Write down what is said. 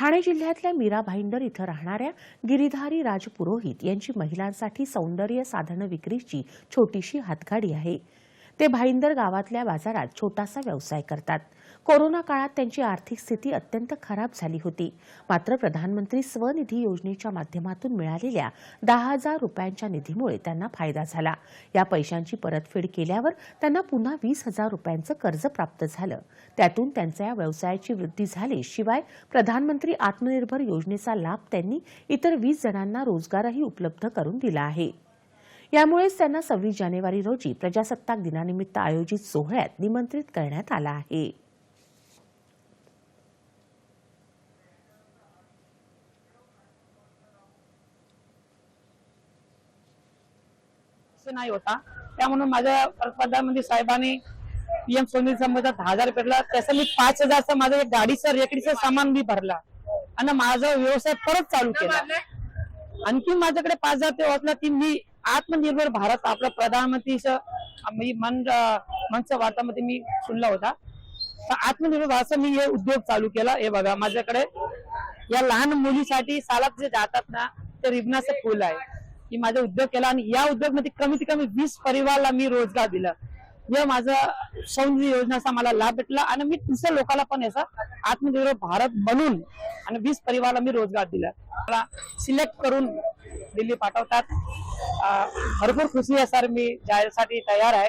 ठाणे जिल्ह्यातल्या मीरा भाईंदर इथं राहणाऱ्या गिरीधारी राजपुरोहित यांची महिलांसाठी सौंदर्य साधनं विक्रीची छोटीशी हातगाडी आहे. ते भाईंदर गावातल्या बाजारात छोटासा व्यवसाय करतात. कोरोना काळात त्यांची आर्थिक स्थिती अत्यंत खराब झाली होती. मात्र प्रधानमंत्री स्वनिधी योजनेच्या माध्यमातून मिळालेल्या दहा हजार रुपयांच्या निधीमुळे त्यांना फायदा झाला. या पैशांची परतफेड केल्यावर त्यांना पुन्हा वीस हजार रुपयांचं कर्ज प्राप्त झालं. त्यातून त्यांच्या या व्यवसायाची वृद्धी झाली. शिवाय प्रधानमंत्री आत्मनिर्भर योजनेचा लाभ त्यांनी इतर वीस जणांना रोजगारही उपलब्ध करून दिला आहे. यामुळेच त्यांना सव्वीस जानेवारी रोजी प्रजासत्ताक दिनानिमित्त आयोजित सोहळ्यात निमंत्रित करण्यात आलं आहे. नाही होता. त्यामुळे माझ्या प्रधानमंत्री साहेबांनी पीएम सोनी संबंधात दहा हजार भेटला त्याचं मी पाच हजारचं माझं गाडीचं रेकडीचं सामान मी भरला. आणि माझा व्यवसाय परत चालू केला. आणखी माझ्याकडे पाच हजार ते वाचला की मी आत्मनिर्भर भारत आपला प्रधानमंत्रीचं मी मन मनचं वार्तामध्ये मी सुनला होता. तर आत्मनिर्भर भारत मी हे उद्योग चालू केला. हे बघा माझ्याकडे या लहान मुलीसाठी सालात जे जातात ना ते रिबनाचं फुल आहे. की माझा उद्योग केला आणि या उद्योगमध्ये कमीत कमी वीस परिवारला मी रोजगार दिला. हे माझा सौंदर्य योजनेचा मला लाभ भेटला आणि मी दुसऱ्या लोकांना पण याचा आत्मनिर्भर भारत बनून आणि वीस परिवाराला मी रोजगार दिला. मला सिलेक्ट करून दिल्ली पाठवतात. भरपूर खुशी आहे सर. मी जायसाठी तयार आहे.